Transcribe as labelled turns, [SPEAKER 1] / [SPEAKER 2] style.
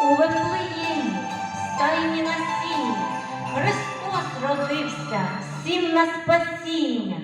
[SPEAKER 1] У Вифлеємі, в стайні на Христос родився всім на спасіння.